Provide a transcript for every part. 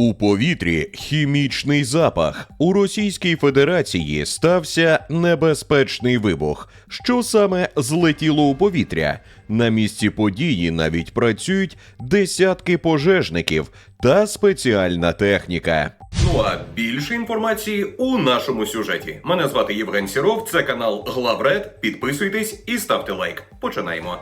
У повітрі хімічний запах. У Російській Федерації стався небезпечний вибух. Що саме злетіло у повітря? На місці події навіть працюють десятки пожежників та спеціальна техніка. Ну а більше інформації у нашому сюжеті. Мене звати Євген Сіров, це канал Главред. Підписуйтесь і ставте лайк. Починаємо.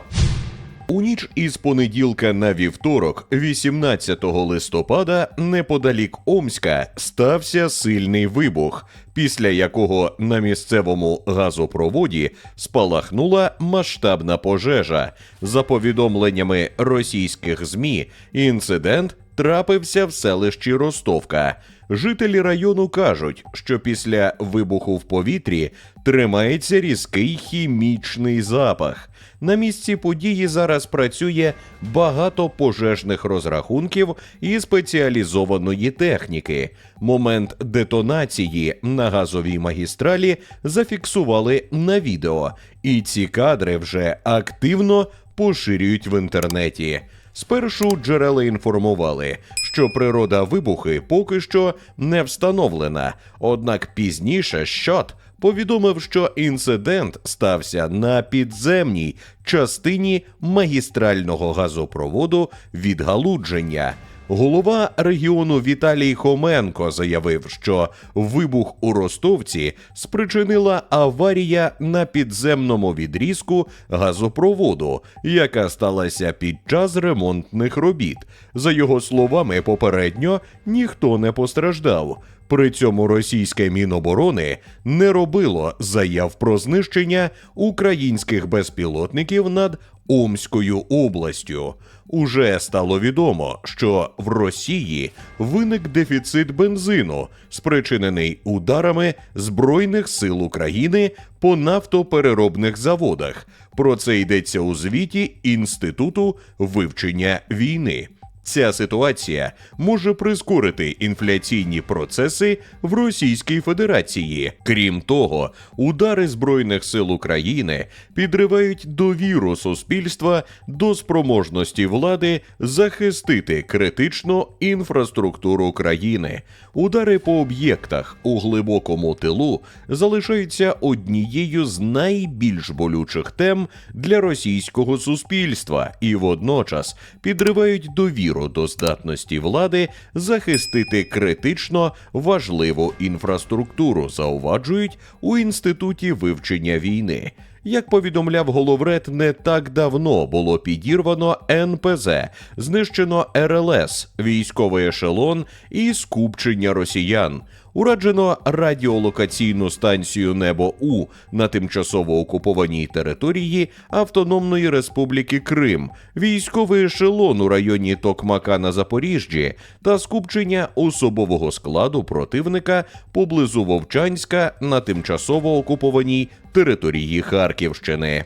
У ніч із понеділка на вівторок, 18 листопада, неподалік Омська, стався сильний вибух, після якого на місцевому газопроводі спалахнула масштабна пожежа. За повідомленнями російських ЗМІ, інцидент трапився в селищі Ростовка. Жителі району кажуть, що після вибуху в повітрі тримається різкий хімічний запах. На місці події зараз працює багато пожежних розрахунків і спеціалізованої техніки. Момент детонації на газовій магістралі зафіксували на відео, і ці кадри вже активно поширюють в інтернеті. Спершу джерела інформували, що природа вибухи поки що не встановлена, однак пізніше щот повідомив, що інцидент стався на підземній частині магістрального газопроводу відгалудження. Голова регіону Віталій Хоменко заявив, що вибух у Ростовці спричинила аварія на підземному відрізку газопроводу, яка сталася під час ремонтних робіт. За його словами, попередньо ніхто не постраждав. При цьому російське міноборони не робило заяв про знищення українських безпілотників над Омською областю. Уже стало відомо, що в Росії виник дефіцит бензину, спричинений ударами Збройних сил України по нафтопереробних заводах. Про це йдеться у звіті Інституту вивчення війни. Ця ситуація може прискорити інфляційні процеси в Російській Федерації. Крім того, удари Збройних сил України підривають довіру суспільства до спроможності влади захистити критичну інфраструктуру країни. Удари по об'єктах у глибокому тилу залишаються однією з найбільш болючих тем для російського суспільства і водночас підривають довіру до здатності влади захистити критично важливу інфраструктуру, зауважують у інституті вивчення війни. Як повідомляв головред, не так давно було підірвано НПЗ, знищено РЛС, військовий ешелон і скупчення росіян. Ураджено радіолокаційну станцію Небо У на тимчасово окупованій території Автономної Республіки Крим, військовий ешелон у районі Токмака на Запоріжжі та скупчення особового складу противника поблизу Вовчанська на тимчасово окупованій території Харківщини.